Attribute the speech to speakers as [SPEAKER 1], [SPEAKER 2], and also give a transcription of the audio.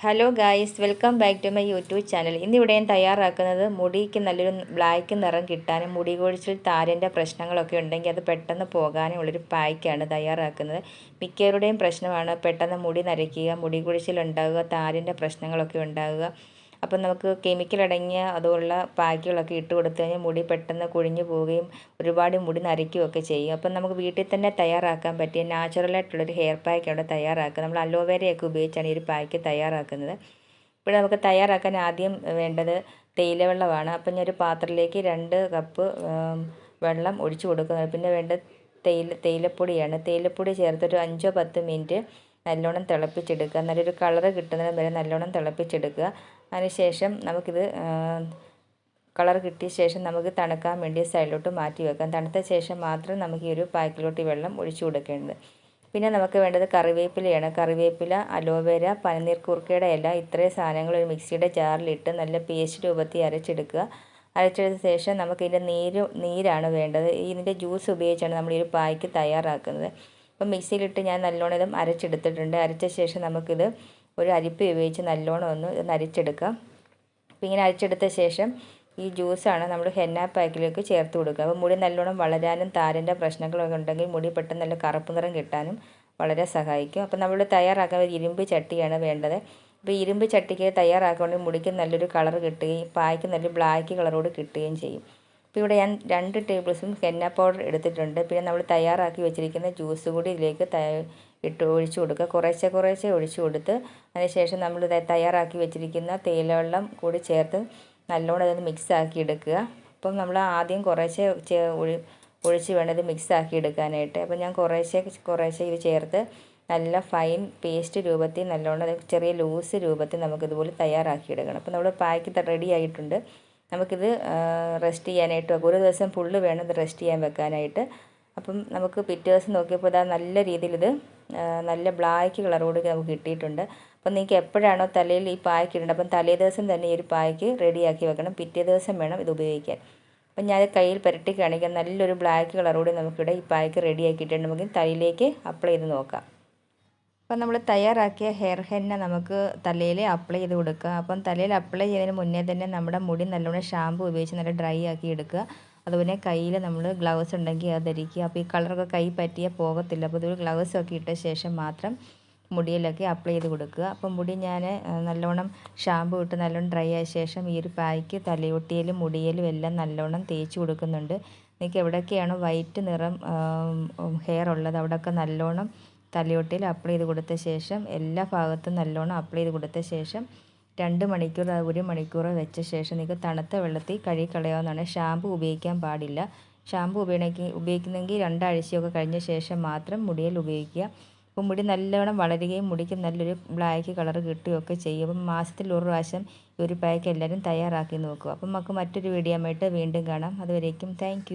[SPEAKER 1] Hello guys welcome back to my YouTube channel ഇന്നിവിടെ ഞാൻ തയ്യാറാക്കുന്നത് മുടിക്ക് നല്ലൊരു ബ്ലാക്ക് നിറം കിട്ടാനും മുടി കൊഴിച്ചിൽ താരന്റെ പ്രശ്നങ്ങളൊക്കെ ഉണ്ടെങ്കിൽ അത് പെട്ടെന്ന് പോകാനും ഉള്ളൊരു പായ്ക്കാണ് തയ്യാറാക്കുന്നത്. മിക്കവരുടെയും പ്രശ്നമാണ് പെട്ടെന്ന് മുടി നരയ്ക്കുക മുടി കൊഴിച്ചിൽ ഉണ്ടാകുക താരന്റെ പ്രശ്നങ്ങളൊക്കെ ഉണ്ടാകുക അപ്പം നമുക്ക് കെമിക്കൽ അടങ്ങിയ അതുപോലുള്ള പാക്കുകളൊക്കെ ഇട്ട് കൊടുത്തു കഴിഞ്ഞാൽ മുടി പെട്ടെന്ന് കൊഴിഞ്ഞു പോവുകയും ഒരുപാട് മുടി നരയ്ക്കുകയൊക്കെ ചെയ്യും. അപ്പം നമുക്ക് വീട്ടിൽ തന്നെ തയ്യാറാക്കാൻ പറ്റിയ നാച്ചുറലായിട്ടുള്ളൊരു ഹെയർ പാക്ക് അവിടെ തയ്യാറാക്കുക. നമ്മൾ അലോവേരയൊക്കെ ഉപയോഗിച്ചാണ് ഈ ഒരു പാക്ക് തയ്യാറാക്കുന്നത്. ഇവിടെ നമുക്ക് തയ്യാറാക്കാൻ ആദ്യം വേണ്ടത് തേയില വെള്ളമാണ് അപ്പം ഞാൻ ഒരു പാത്രത്തിലേക്ക് രണ്ട് കപ്പ് വെള്ളം ഒഴിച്ചു കൊടുക്കുന്നത് പിന്നെ വേണ്ടത് തേയില തേയിലപ്പൊടിയാണ്. തേയിലപ്പൊടി ചേർത്തൊരു അഞ്ചോ പത്ത് മിനിറ്റ് നല്ലോണം തിളപ്പിച്ചെടുക്കുക. നല്ലൊരു കളറ് കിട്ടുന്നതിന് വരെ നല്ലോണം തിളപ്പിച്ചെടുക്കുക. അതിനുശേഷം നമുക്കിത് കളർ കിട്ടിയ ശേഷം നമുക്ക് തണുക്കാൻ വേണ്ടി സൈഡിലോട്ട് മാറ്റി വെക്കാം. തണുത്ത ശേഷം മാത്രം നമുക്ക് ഈ ഒരു പാക്കിലോട്ട് വെള്ളം ഒഴിച്ചു കൊടുക്കേണ്ടത്. പിന്നെ നമുക്ക് വേണ്ടത് കറിവേപ്പിലയാണ്. കറിവേപ്പില അലോവേര പനിനീർ കുറുക്കയുടെ ഇല ഇത്രയും സാധനങ്ങൾ ഒരു മിക്സിയുടെ ജാറിലിട്ട് നല്ല പേസ്റ്റ് രൂപത്തിൽ അരച്ചെടുക്കുക. അരച്ചെടുത്ത ശേഷം നമുക്ക് ഇതിന്റെ നീര് നീരാണ് വേണ്ടത്. ഇതിന്റെ ജ്യൂസ് ഉപയോഗിച്ചാണ് നമ്മൾ ഈ ഒരു പായ്ക്ക് തയ്യാറാക്കുന്നത്. അപ്പം മിക്സിയിലിട്ട് ഞാൻ നല്ലോണം ഇതും അരച്ചെടുത്തിട്ടുണ്ട്. അരച്ച ശേഷം നമുക്കിത് ഒരു അരിപ്പ ഉപയോഗിച്ച് നല്ലോണം ഒന്ന് ഇത് അരിച്ചെടുക്കാം അപ്പം ഇങ്ങനെ അരച്ചെടുത്ത ശേഷം ഈ ജ്യൂസാണ് നമ്മൾ ഹെന്ന പാക്കിലേക്ക് ചേർത്ത് കൊടുക്കുക. അപ്പോൾ മുടി നല്ലോണം വളരാനും താരന്റെ പ്രശ്നങ്ങളൊക്കെ ഉണ്ടെങ്കിൽ മുടി പെട്ടെന്ന് നല്ല കറുപ്പ് നിറം കിട്ടാനും വളരെ സഹായിക്കും. അപ്പോൾ നമ്മൾ തയ്യാറാക്കാൻ ഒരു ഇരുമ്പ് ചട്ടിയാണ് വേണ്ടത്. അപ്പോൾ ഇരുമ്പ് ചട്ടിക്ക് തയ്യാറാക്കുകയാണെങ്കിൽ മുടിക്ക് നല്ലൊരു കളർ കിട്ടുകയും പായ്ക്ക് നല്ലൊരു ബ്ലാക്ക് കളറോട് കിട്ടുകയും ചെയ്യും. അപ്പോൾ ഇവിടെ ഞാൻ രണ്ട് ടേബിൾ സ്പൂൺ ഹെന്ന പൗഡർ എടുത്തിട്ടുണ്ട്. പിന്നെ നമ്മൾ തയ്യാറാക്കി വെച്ചിരിക്കുന്ന ജ്യൂസ് കൂടി ഇതിലേക്ക് ഇട്ട് ഒഴിച്ചു കൊടുക്കുക. കുറേശ്ശെ കുറേശ്ശെ ഒഴിച്ചു കൊടുത്ത് അതിനുശേഷം നമ്മൾ തയ്യാറാക്കി വെച്ചിരിക്കുന്ന തേയിലവെള്ളം കൂടി ചേർത്ത് നല്ലോണം അതൊന്ന് മിക്സ് ആക്കി എടുക്കുക. അപ്പം നമ്മൾ ആദ്യം കുറേശ്ശെ ഒഴിച്ച് വേണ്ടത് മിക്സ് ആക്കി എടുക്കാനായിട്ട്. അപ്പം ഞാൻ കുറേശ്ശെ കുറേശ്ശെ ഇത് ചേർത്ത് നല്ല ഫൈൻ പേസ്റ്റ് രൂപത്തിൽ നല്ലോണം ചെറിയ ലൂസ് രൂപത്തിൽ നമുക്കിതുപോലെ തയ്യാറാക്കി എടുക്കണം. അപ്പം നമ്മൾ പാക്ക് റെഡി ആയിട്ടുണ്ട്. നമുക്കിത് റെസ്റ്റ് ചെയ്യാനായിട്ട് ഒരു ദിവസം ഫുള്ള് വേണം ഇത് റെസ്റ്റ് ചെയ്യാൻ വെക്കാനായിട്ട്. അപ്പം നമുക്ക് പിറ്റേ ദിവസം നോക്കിയപ്പോൾ ഇതാ നല്ല രീതിയിൽ ഇത് നല്ല ബ്ലാക്ക് കളറോട് നമുക്ക് കിട്ടിയിട്ടുണ്ട്. അപ്പം നിങ്ങൾക്ക് എപ്പോഴാണോ തലയിൽ ഈ പായ്ക്ക് ഇടേണ്ടത് അപ്പം തലേ ദിവസം തന്നെ ഈ ഒരു പായ്ക്ക് റെഡിയാക്കി വെക്കണം. പിറ്റേ ദിവസം വേണം ഇത് ഉപയോഗിക്കാൻ. അപ്പം ഞാൻ കയ്യിൽ പുരട്ടി കാണിക്കാം. നല്ലൊരു ബ്ലാക്ക് കളറോട് നമുക്കിവിടെ ഈ പായ്ക്ക് റെഡിയാക്കിയിട്ടുണ്ട് നമുക്ക് തലയിലേക്ക് അപ്ലൈ ചെയ്ത് നോക്കാം. അപ്പം നമ്മൾ തയ്യാറാക്കിയ ഹെയർ ഹെന്ന നമുക്ക് തലയിൽ അപ്ലൈ ചെയ്ത് കൊടുക്കുക. അപ്പം തലയിൽ അപ്ലൈ ചെയ്യുന്നതിന് മുന്നേ തന്നെ നമ്മുടെ മുടി നല്ലോണം ഷാമ്പു ഉപയോഗിച്ച് നല്ല ഡ്രൈ ആക്കി എടുക്കുക. അതുപോലെ കയ്യിൽ നമ്മൾ ഗ്ലൗസ് ഉണ്ടെങ്കിൽ അത് ധരിക്കുക. അപ്പോൾ ഈ കളറൊക്കെ കൈ പറ്റിയാൽ പോകത്തില്ല. അപ്പോൾ ഇതൊരു ഗ്ലൗസ് ഒക്കെ ഇട്ട ശേഷം മാത്രം മുടിയിലൊക്കെ അപ്ലൈ ചെയ്ത് കൊടുക്കുക. അപ്പം മുടി ഞാൻ നല്ലോണം ഷാമ്പു ഇട്ട് നല്ലോണം ഡ്രൈ ആയ ശേഷം ഈ ഒരു പായ്ക്ക് തലയൊട്ടിയിലും മുടിയിലും എല്ലാം നല്ലോണം തേച്ച് കൊടുക്കുന്നുണ്ട്. നിങ്ങൾക്ക് എവിടെയൊക്കെയാണ് വൈറ്റ് നിറം ഹെയർ ഉള്ളത് അവിടെയൊക്കെ നല്ലോണം തലയൊട്ടിയിൽ അപ്ലൈ ചെയ്ത് കൊടുത്ത ശേഷം എല്ലാ ഭാഗത്തും നല്ലോണം അപ്ലൈ ചെയ്ത് കൊടുത്ത ശേഷം രണ്ട് മണിക്കൂർ ഒരു മണിക്കൂർ വെച്ച ശേഷം നിങ്ങൾക്ക് തണുത്ത വെള്ളത്തിൽ കഴുകി കളയാവുന്നതാണ്. ഷാമ്പു ഉപയോഗിക്കാൻ പാടില്ല. ഷാമ്പു ഉപയോഗിക്ക ഉപയോഗിക്കുന്നെങ്കിൽ രണ്ടാഴ്ചയൊക്കെ കഴിഞ്ഞ ശേഷം മാത്രം മുടിയിൽ ഉപയോഗിക്കുക. അപ്പോൾ മുടി നല്ലവണ്ണം വളരുകയും മുടിക്ക് നല്ലൊരു ബ്ലാക്ക് കളർ കിട്ടുകയൊക്കെ ചെയ്യും. അപ്പം മാസത്തിൽ ഒരു പ്രാവശ്യം ഈ ഒരു പാക്ക് എല്ലാവരും തയ്യാറാക്കി നോക്കുക. അപ്പം നമുക്ക് മറ്റൊരു വീഡിയോ ആയിട്ട് വീണ്ടും കാണാം. അതുവരേക്കും താങ്ക്